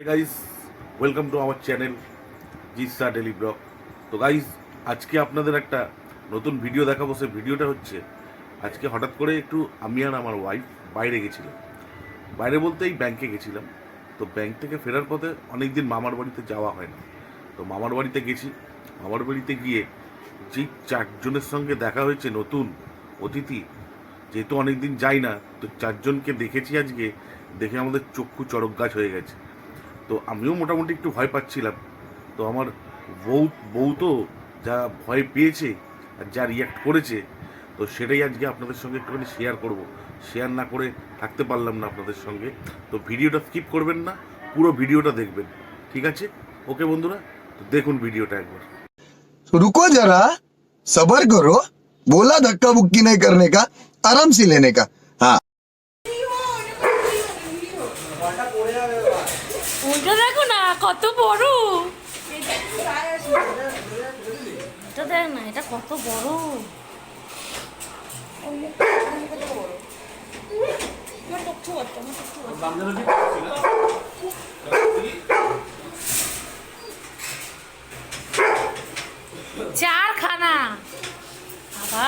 Guys welcome to our channel Jisa daily vlog তো guys আজকে আপনাদের একটা নতুন ভিডিও দেখাবো। সেই ভিডিওটা হচ্ছে, আজকে হঠাৎ করে একটু আমি আর আমার ওয়াইফ বাইরে গেছিলাম। বাইরে বলতে এই ব্যাংকে গেছিলাম। তো ব্যাংক থেকে ফেরার পথে অনেক দিন মামার বাড়িতে যাওয়া হয় না। তো মামার বাড়িতে গেছি। মামার বাড়িতে গিয়ে যেই চারজনের সঙ্গে দেখা হয়েছে নতুন অতিথি, যেহেতু অনেক দিন যাই না, তো চারজনকে দেখেছি আজকে। দেখে আমাদের চক্ষু চড়ক গাছ হয়ে গেছে। তো আমিও মোটামুটি একটু ভয় পাচ্ছিলাম তো আমার বউ বউ তো যা ভয় পেয়েছে আর যা রিয়াক্ট করেছে তো সেটাই আজকে আপনাদের সঙ্গে একটুখানি শেয়ার করব শেয়ার না করে থাকতে পারলাম না আপনাদের সঙ্গে তো ভিডিওটা স্কিপ করবেন না পুরো ভিডিওটা দেখবেন ঠিক আছে ওকে বন্ধুরা তো দেখুন ভিডিওটা একবার तो रुको जरा सबर करो बोला धक्का बुक्की नहीं करने का आराम से लेने का हाँ দেখো না কত বড়। এটা দেখ না এটা কত বড়। চারখানা। বাবা।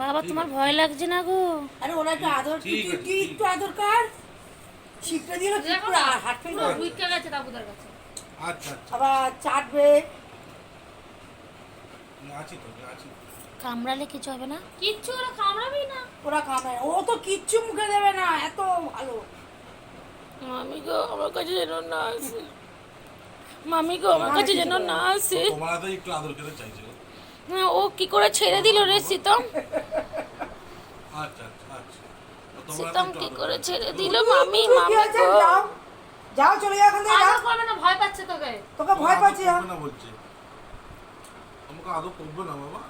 বাবা তোমার ভয় লাগছে না গো? আরে ওনাকে আদর তুই একটু আদর কর। শিখতে দিল কি পুরো হাত উইকা গেছে দাবুদার কাছে। আচ্ছা আচ্ছা। আবার চাটবে। আছি তো আছি কামড়ালে কিছু হবে না? কিচ্ছু ওরা কামড়াবেই না। ওরা কামড়ায়। ও তো কিচ্ছু মুখে দেবে না এত ভালো। আমি গো আমার কাছে যেন না আসে। মামি গো আমার কাছে যেন না আসে। ও কি করে ছেড়ে দিল রে সীতম? আচ্ছা, আচ্ছা, আচ্ছা। সীতম কি করে ছেড়ে দিল মামি মামি গো। যাও চলে যাও এখান না ভয় পাচ্ছে তোকে। তোকে ভয় পাচ্ছে না বলছে। আমাকে আদর করবে না বাবা।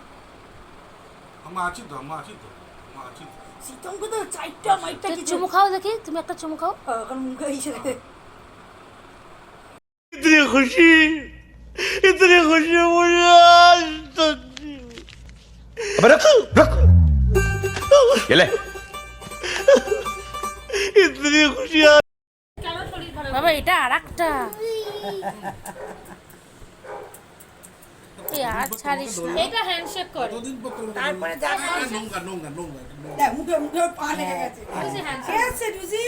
আমা আছি তো আমা আছি তো আমা আছি তো। সীতমকে তো চাইটা মাইটা কিছু চুমু খাও দেখি তুমি একটা চুমু খাও। এখন মুখে এসে खुशी इतनी खुशी मुझे आज तक नहीं हुई। अबे रुक रुक ये ले इतनी खुशी आज বাবা এটা আর একটা তুই আর ছাড়িস না এটা হ্যান্ডশেক করে তারপরে যাও নোংরা নোংরা নোংরা নোংরা দেখ মুখে মুখে পা লেগে গেছে কে আছে টুসি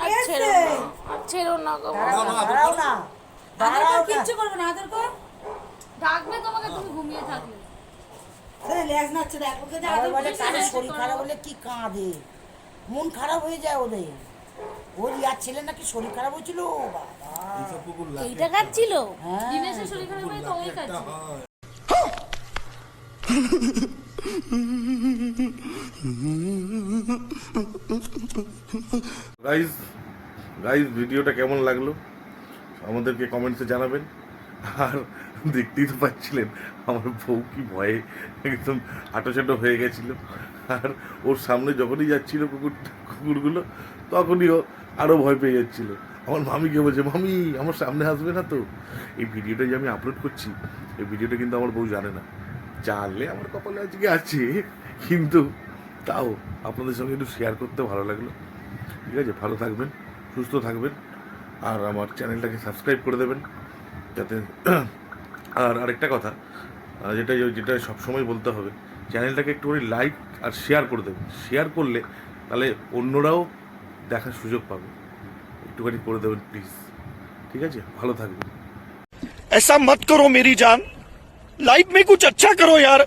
আর কে ছেড়ো আছে না, আর ছেড়ো না গো দাঁড়াও না আদর কর কিচ্ছু করবে না আদর কর। ডাকবে তোমাকে তুমি ঘুমিয়ে থাকলে। লেজ নাচ্ছে দেখ ওকে আদর বলে কারও শরীর খারাপ হলে কি কাঁদে? মন খারাপ হয়ে যায় ওদের। ওর ইয়ার ছেলে নাকি শরীর খারাপ হয়েছিল? বাবা। এইটা খাচ্ছিল হ্যাঁ। দিনেশের শরীর খারাপ হয়ে তো ওই খাচ্ছিল গাইজ গাইজ ভিডিওটা কেমন লাগল? আমাদেরকে কমেন্টসে জানাবেন। আর দেখতেই তো পাচ্ছিলেন, আমার বউ কি ভয়ে একদম আটোচাটো হয়ে গেছিল। আর ওর সামনে যখনই যাচ্ছিল কুকুর, কুকুরগুলো, তখনই ও আরও ভয় পেয়ে যাচ্ছিল। আমার মামিকে বলছে, মামি, আমার সামনে আসবে না তো? এই ভিডিওটা যে আমি আপলোড করছি, এই ভিডিওটা কিন্তু আমার বউ জানে না। জানলে আমার কপালে আজকে আছে, কিন্তু তাও আপনাদের সঙ্গে একটু শেয়ার করতে ভালো লাগল। ঠিক আছে, ভালো থাকবেন, সুস্থ থাকবেন। আর আমার চ্যানেলটাকে সাবস্ক্রাইব করে দেবেন যাতে আর আরেকটা কথা আহ, যেটা যেটা সবসময় বলতে হবে চ্যানেলটাকে একটুখানি লাইক আর শেয়ার করে দেবেন শেয়ার করলে তাহলে অন্যরাও দেখার সুযোগ পাবে একটুখানি করে দেবেন প্লিজ ঠিক আছে ভালো থাকবেন ऐसा मत करो मेरी जान लाइफ में कुछ अच्छा करो यार